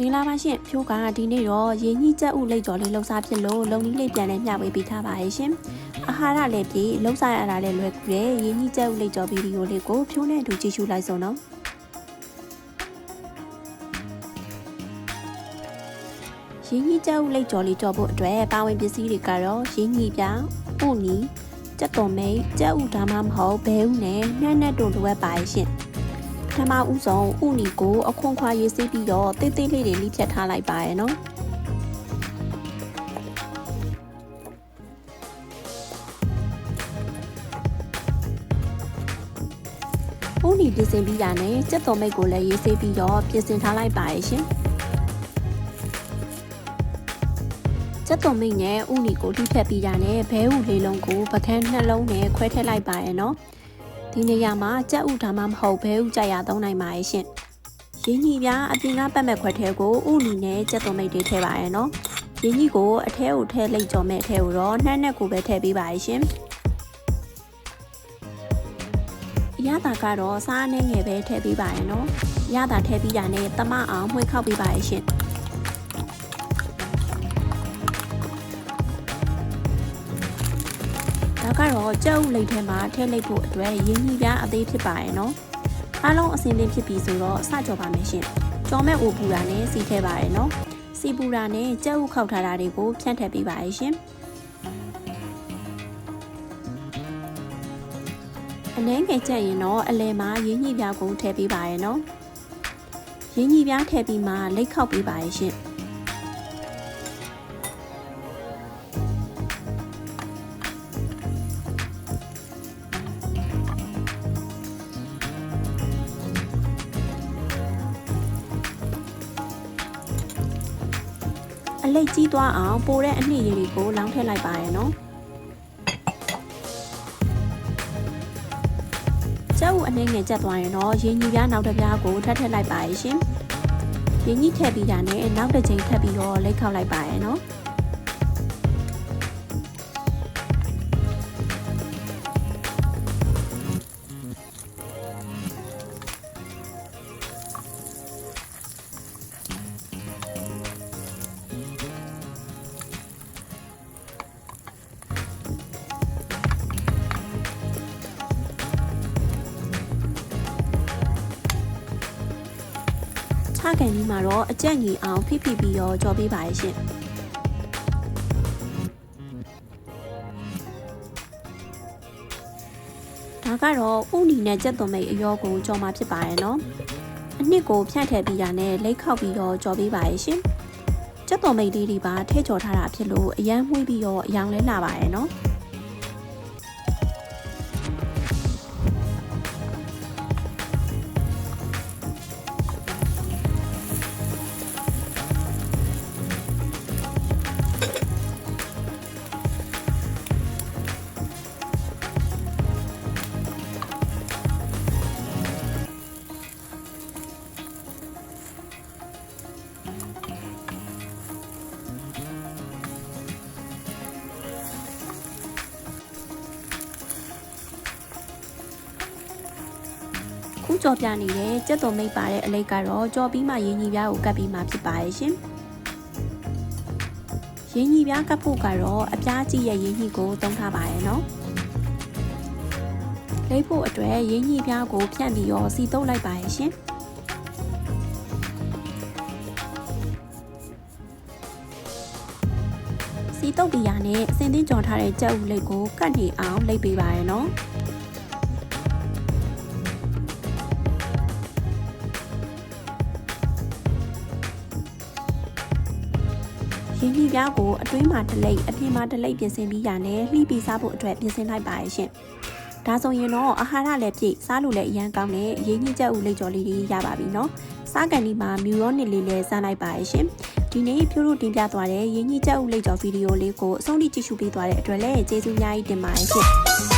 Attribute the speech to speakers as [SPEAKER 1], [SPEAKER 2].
[SPEAKER 1] မင်္ဂလာပါရှင်ဖြိုးကဒီနေ့တော့ရင်းကြီးကြက်ဥလိတ်ကြော်လေးလှုပ်ရှားဖြစ်လို့လုံနီးလေးပြန်လဲမျှဝေပေးထားပါရဲ့ရှင်အာဟာရလည်းပြည့်လှုပ်ရှားရတာလည်းလွယ်ကူတယ်ရင်းကြီးကြက်ဥလိတ်ကြော်ဗီဒီယိုလေးကိုဖြိုးနဲ့အတူကြည့်ရှုလိုက်ဆုံးတော့ရင်းကြီးကြက်ဥလိတ်ကြော်လေးကြော်ဖို့အတွက်ပါဝင်ပစ္စည်းတွေကတော့ရင်းကြီးပြဥနီကြက်တော်မိတ်ကြက်ဥဒါမှမဟုတ်ဘဲဥနဲ့နှက်နှက်တို့လိုအပ်ပါရဲ့ရှင်ပ ထမဦးဆုံးဥနီကိုအခွန်ခွာရေးဆေးပြီးတော့တိတ်တိတ်လေးတွေလိဖြတ်ထားလိုက်ပါရယ်နော်ဥနီပြင်ဆင်ပြီးတာနဲ့စက်တော်မိတ်ကိုလည်းရေးဆေးပြီးတော့ပြင်ဆင်ထားလိုက်ပါရယ်ရှင်စက်တော်မိတ်နဲ့ဥနီကိုလိဖြတ်ပြီးတာနဲ့ဘဲဥလေးလုံးကိုပကန်းနှလုံးနဲ့ခွဲထည့်လိုက်ပါရယ်နော် ဒီနေရာမှာကြက်ဥဒါမှမဟုတ်ဘဲဥကြရသုံးနိုင်ပါရဲ့ရှင်။ရင်းကြီးပြအပြင်ကပတ်မဲ့ခွက်ထဲကိုဥနီနဲ့ကြက်သွန်မိတ်တွေထည့်ပါရဲ့နော်။ရင်းကြီးကိုအထဲကိုထည့်လိုက်ကြော်မဲ့အထဲကိုတော့နှမ်းနဲ့ကိုပဲထည့်ပေးပါရဲ့ရှင်။အရသာကတော့စားအနေငယ်ပဲထည့်ပေးပါရဲ့နော်။ရသာထည့်ပြီးတာနဲ့တမအောင်မှွေခောက်ပေးပါရဲ့ရှင်။ ဒါကတော့ကြက်ဥလိတ်ထဲမှာထည့်လိုက်ဖို့အတွက်ရင်းကြီးပြအသေးဖြစ်ပါရဲ့နော်အားလုံးအစင်းသင်းဖြစ်ပြီဆိုတော့စကြော်ပါမယ်ရှင်ကြော်မဲ့အိုပူတာနဲ့စီထည့်ပါရဲ့နော်စီပူတာနဲ့ကြက်ဥခောက်ထားတာတွေကိုဖြန့်ထည့်ပေးပါရဲ့ရှင်အနှဲငယ်ကြက်ရင်တော့အလဲမှာရင်းကြီးပြကိုထည့်ပေးပါရဲ့နော်ရင်းကြီးပြထည့်ပြီးမှလိတ်ခောက်ပေးပါရဲ့ရှင် အလိတ်ကြီးသွားအောင်ပိုတဲ့အနှစ်ရည်တွေကိုလောင်းထည့်လိုက်ပါရယ်နော်ကျုပ်အနေငယ်ကျက်သွားရင်တော့ရင်းကြီးပြားနောက်တစ်ပြားကိုထပ်ထည့်လိုက်ပါရယ်ရှင်ရင်းကြီးထည့်ပြီးတာနဲ့နောက်တစ်ချိန်ထပ်ပြီးတော့လိတ်ခောက်လိုက်ပါရယ်နော် ကန်ကြီးမှာတော့အကြက်ကြီးအောင်ဖိဖိပြီးတော့ကြော်ပေးပါရယ်ရှင်ဒါကတော့ဥနီနဲ့ကြက်သွန်မိတ်အရောကိုကြော်မှာဖြစ်ပါရဲ့နော်အနှစ်ကိုဖြန့်ထည့်ပြီးတာနဲ့လိတ်ခောက်ပြီးတော့ကြော်ပေးပါရဲ့ရှင်ကြက်သွန်မိတ်လေးတွေပါထည့်ကြော်ထားတာဖြစ်လို့အရန်မှုပြီးတော့အယောင်လဲလာပါရဲ့နော် ခုကြော်ပြနေတဲ့ကြက်သွန်မိတ်ပါတဲ့အလိတ်ကတော့ကြော်ပြီးမှရင်းကြီးပြားကိုကပ်ပြီးမှဖြစ်ပါရဲ့ရှင်ရင်းကြီးပြားကပ်ဖို့ကတော့အပြားကြီးရဲ့ရင်းကြီးကိုသုံးထားပါရဲ့နော်လိတ်ဖို့အတွက်ရင်းကြီးပြားကိုဖြန့်ပြီးတော့စီတုပ်လိုက်ပါရဲ့ရှင်စီတုပ်ပြရနဲ့အစင်သင်းကြော်ထားတဲ့ကြက်ဥလိတ်ကိုကတ်နေအောင်လိတ်ပေးပါရဲ့နော် ရင်းနှီးပြားကိုအတွင်းမှာတစ်လိပ်အပြင်မှာတစ်လိပ်ပြင်ဆင်ပြီးရနဲ့လှီးပြီးစားဖို့အတွက်ပြင်ဆင်လိုက်ပါရဲ့ရှင်။ဒါဆိုရင်တော့အာဟာရလည်းပြည့်စားလို့လည်းအရန်ကောင်းတဲ့ရင်းနှီးချက်ဦးလိတ်ကြော်လေးတွေရပါပြီနော်။စားကန်ဒီမှာမြူရောနစ်လေးလည်းစားလိုက်ပါရဲ့ရှင်။ဒီနေ့ဖြိုးတို့တင်ပြသွားတဲ့ရင်းနှီးချက်ဦးလိတ်ကြော်ဗီဒီယိုလေးကိုအဆုံးထိကြည့်ရှုပေးသွားတဲ့အတွက်လည်းကျေးဇူးအများကြီးတင်ပါတယ်ရှင်။